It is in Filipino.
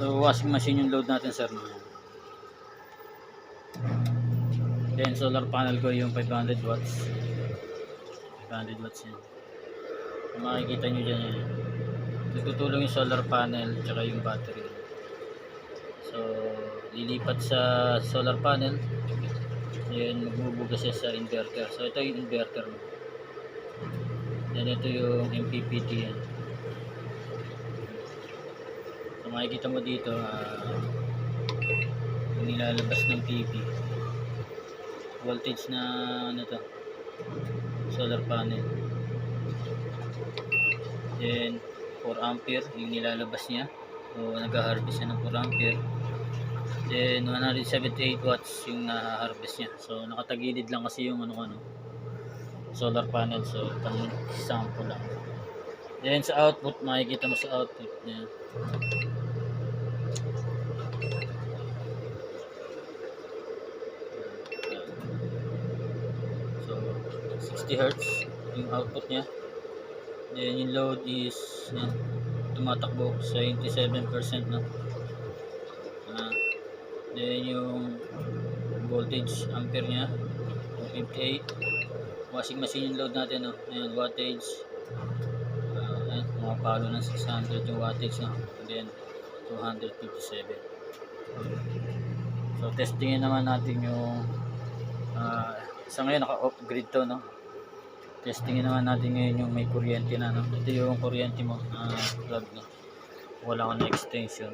So washing machine yung load natin sir. Then solar panel ko yung 500 watts. 500 watts yan. Makikita nyo dyan yan. Tutulong yung solar panel tsaka yung battery. So lilipat sa solar panel. Then magbubuga siya sa inverter. So ito yung inverter mo. Then ito yung MPPT yan. So makikita mo dito yung nilalabas ng TV. Voltage na ano to solar panel. Then 4 ampere yung nilalabas niya. So nag-harvest siya ng 4 ampere. Then 178 watts yung na-harvest niya. So nakatagilid lang kasi yung ano ano solar panel so pang sample lang. Then sa output makikita mo sa output niya. So 60 hertz yung output niya. Then yung load is yan, tumatakbo sa 27% na. Ah, then yung voltage ampere niya 58 washing machine yung load natin no? Ayan wattage. Uh, ayan mga ng 600 yung wattage no? Then 257 so testingin naman natin yung uh, sa ngayon naka off grid to no testingin naman natin ngayon yung may kuryente na no? Ito yung kuryente mo uh, plug no wala ko na extension